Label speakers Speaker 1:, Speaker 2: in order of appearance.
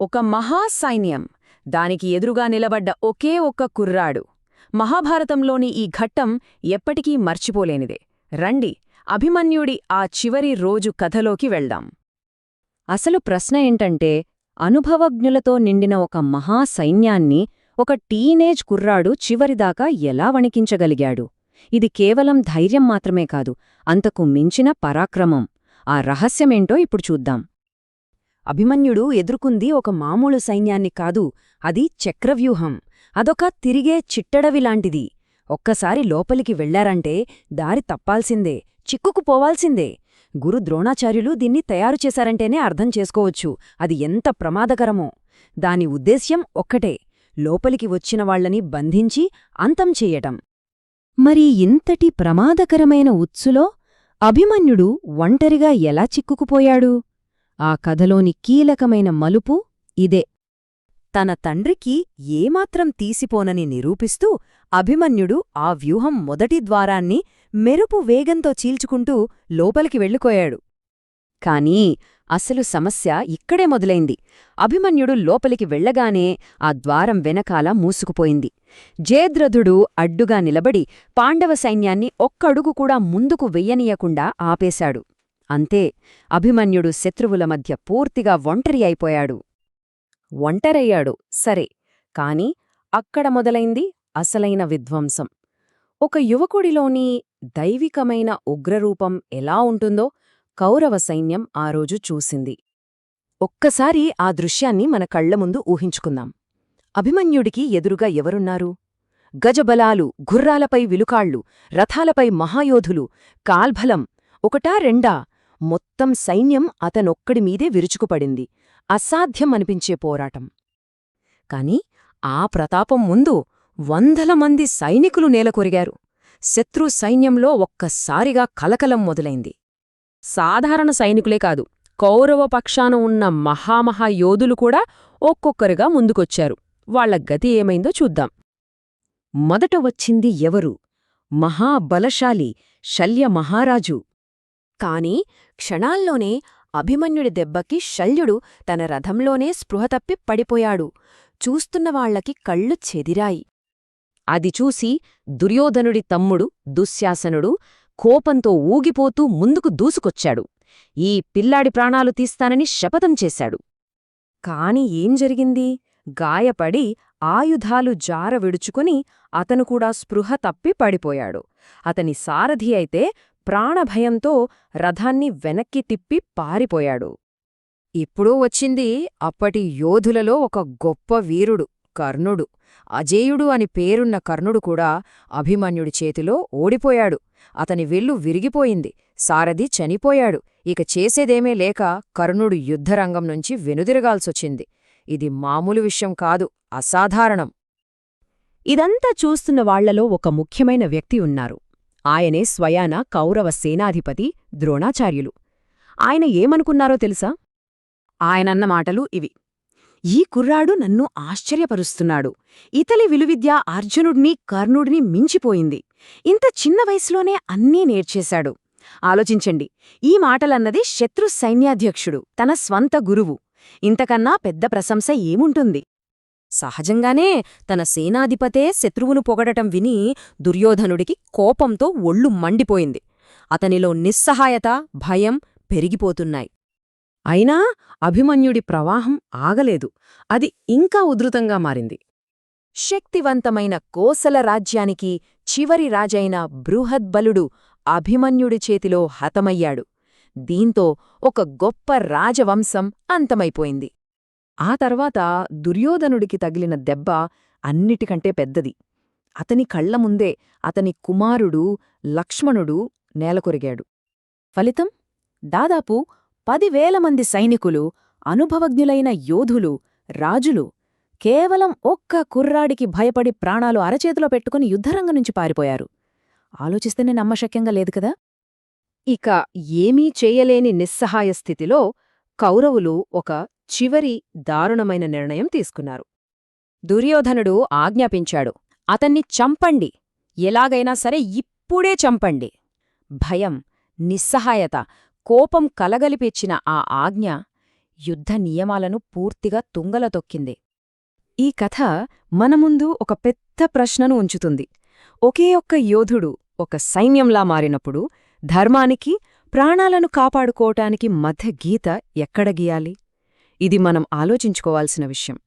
Speaker 1: ఒక మహాసైన్యం. దానికి ఎదురుగా నిలబడ్డ ఒకే ఒక్క కుర్రాడు. మహాభారతంలోని ఈ ఘట్టం ఎప్పటికీ మర్చిపోలేనిదే. రండి అభిమన్యుడి ఆ చివరి రోజు కథలోకి వెళ్దాం.
Speaker 2: అసలు ప్రశ్న ఏంటంటే అనుభవజ్ఞులతో నిండిన ఒక మహాసైన్యాన్ని ఒక టీనేజ్ కుర్రాడు చివరిదాకా ఎలా వణికించగలిగాడు? ఇది కేవలం ధైర్యం మాత్రమే కాదు అంతకు మించిన పరాక్రమం. ఆ రహస్యమేంటో ఇప్పుడు చూద్దాం.
Speaker 1: అభిమన్యుడు ఎదుర్కొంది ఒక మామూలు సైన్యాన్ని కాదు అది చక్రవ్యూహం. అదొక తిరిగే చిట్టడవిలాంటిది ఒక్కసారి లోపలికి వెళ్ళారంటే దారి తప్పాల్సిందే చిక్కుకుపోవాల్సిందే గురు ద్రోణాచార్యులు దీన్ని తయారు చేశారంటేనే అర్థం చేసుకోవచ్చు అది ఎంత ప్రమాదకరమో. దాని ఉద్దేశ్యం ఒక్కటే లోపలికి వచ్చిన వాళ్ళని బంధించి అంతం చెయ్యటం
Speaker 2: మరి ఇంతటి ప్రమాదకరమైన ఉత్సులో అభిమన్యుడు ఒంటరిగా ఎలా చిక్కుకుపోయాడు? ఆ కథలోని కీలకమైన మలుపు ఇదే.
Speaker 1: తన తండ్రికి ఏమాత్రం తీసిపోనని నిరూపిస్తూ అభిమన్యుడు ఆ వ్యూహం మొదటి ద్వారాన్ని మెరుపు వేగంతో చీల్చుకుంటూ లోపలికి వెళ్ళిపోయాడు. కాని అసలు సమస్య ఇక్కడే మొదలైంది. అభిమన్యుడు లోపలికి వెళ్ళగానే ఆ ద్వారం వెనకాల మూసుకుపోయింది. జయద్రథుడు అడ్డుగా నిలబడి పాండవ సైన్యాన్ని ఒక్కడుగు కూడా ముందుకు వెయ్యనీయకుండా ఆపేశాడు. అంతే అభిమన్యుడు శత్రువుల మధ్య పూర్తిగా ఒంటరి అయిపోయాడు. ఒంటరయ్యాడు సరే కాని అక్కడ మొదలైంది అసలైన విధ్వంసం. ఒక యువకుడిలోని దైవికమైన ఉగ్రరూపం ఎలా ఉంటుందో కౌరవ సైన్యం ఆ రోజు చూసింది. ఒక్కసారి ఆ దృశ్యాన్ని మన కళ్ళ ముందు ఊహించుకుందాం. అభిమన్యుడికి ఎదురుగా ఎవరున్నారు? గజబలాలు గుర్రాలపై విలుకాళ్ళు రథాలపై మహాయోధులు కాల్భలం ఒకటా రెండా? మొత్తం సైన్యం అతనొక్కడిమీదే విరుచుకుపడింది. అసాధ్యం అనిపించే పోరాటం. కాని ఆ ప్రతాపం ముందు వందల మంది సైనికులు నేలకొరిగారు. శత్రు సైన్యంలో ఒక్కసారిగా కలకలం మొదలైంది. సాధారణ సైనికులే కాదు కౌరవ పక్షాన ఉన్న మహామహాయోధులు కూడా ఒక్కొక్కరుగా ముందుకొచ్చారు. వాళ్ళ గతి ఏమైందో చూద్దాం. మొదట వచ్చింది ఎవరు? మహాబలశాలి శల్య మహారాజు. కాని క్షణాల్లోనే అభిమన్యుడి దెబ్బకి శల్యుడు తన రథంలోనే స్పృహతప్పి పడిపోయాడు. చూస్తున్నవాళ్ళకి కళ్ళు చెదిరాయి. అది చూసి దుర్యోధనుడి తమ్ముడు దుశ్శాసనుడు కోపంతో ఊగిపోతూ ముందుకు దూసుకొచ్చాడు. ఈ పిల్లాడి ప్రాణాలు తీస్తానని శపథం చేశాడు. కాని ఏం జరిగింది? గాయపడి ఆయుధాలు జార విడుచుకుని అతను కూడా స్పృహ తప్పి పడిపోయాడు. అతని సారథి అయితే ప్రాణభయంతో రథాన్ని వెనక్కి తిప్పి పారిపోయాడు. ఇప్పుడు వచ్చింది అప్పటి యోధులలో ఒక గొప్ప వీరుడు కర్ణుడు. అజేయుడు అని పేరున్న కర్ణుడు కూడా అభిమన్యుడి చేతిలో ఓడిపోయాడు. అతని విల్లు విరిగిపోయింది. సారథి చనిపోయాడు. ఇక చేసేదేమీ లేక కర్ణుడు యుద్ధరంగం నుంచి వెనుదిరగాల్సొచ్చింది. ఇది మామూలు విషయం కాదు అసాధారణం. ఇదంతా చూస్తున్న వాళ్ళలో ఒక ముఖ్యమైన వ్యక్తి ఉన్నారు. ఆయనే స్వయాన కౌరవ సేనాధిపతి ద్రోణాచార్యులు. ఆయన ఏమనుకున్నారో తెలుసా? ఆయనన్న మాటలు ఇవి. ఈ కుర్రాడు నన్ను ఆశ్చర్యపరుస్తున్నాడు. ఇతలి విలువిద్య అర్జునుడిని కర్ణుడిని మించిపోయింది. ఇంత చిన్న వయసులోనే అన్నీ నేర్చేశాడు. ఆలోచించండి ఈ మాటలన్నది శత్రు సైన్యాధ్యక్షుడు తన స్వంత గురువు. ఇంతకన్నా పెద్ద ప్రశంస ఏముంటుంది? సహజంగానే తన సేనాధిపతే శత్రువును పొగడటం విని దుర్యోధనుడికి కోపంతో ఒళ్ళు మండిపోయింది. అతనిలో నిస్సహాయత భయం పెరిగిపోతున్నాయి. అయినా అభిమన్యుడి ప్రవాహం ఆగలేదు. అది ఇంకా ఉధృతంగా మారింది. శక్తివంతమైన కోసల రాజ్యానికి చివరి రాజైన బృహద్బలుడు అభిమన్యుడి చేతిలో హతమయ్యాడు. దీంతో ఒక గొప్ప రాజవంశం అంతమైపోయింది. ఆ తర్వాత దుర్యోధనుడికి తగిలిన దెబ్బ అన్నిటికంటే పెద్దది. అతని కళ్ళ ముందే అతని కుమారుడు లక్ష్మణుడు నేలకొరిగాడు. ఫలితం? దాదాపు పదివేల మంది సైనికులు అనుభవజ్ఞులైన యోధులు రాజులు కేవలం ఒక్క కుర్రాడికి భయపడి ప్రాణాలు అరచేతిలో పెట్టుకుని యుద్ధరంగం నుంచి పారిపోయారు. ఆలోచిస్తేనే నమ్మశక్యంగా లేదు కదా? ఇక ఏమీ చేయలేని నిస్సహాయ స్థితిలో కౌరవులు ఒక చివరి దారుణమైన నిర్ణయం తీసుకున్నారు. దుర్యోధనుడు ఆజ్ఞాపించాడు అతన్ని చంపండి. ఎలాగైనా సరే ఇప్పుడే చంపండి. భయం నిస్సహాయత కోపం కలగలిపెచ్చిన ఆ ఆజ్ఞ
Speaker 2: యుద్ధ నియమాలను పూర్తిగా తుంగల తొక్కింది.
Speaker 1: ఈ కథ మన ముందు ఒక పెద్ద ప్రశ్నను ఉంచుతుంది. ఒకే ఒక్క యోధుడు ఒక సైన్యంలా మారినప్పుడు ధర్మానికి ప్రాణాలను కాపాడుకోవటానికి మధ్య గీత ఎక్కడ గీయాలి? ఇది మనం ఆలోచించుకోవాల్సిన విషయం.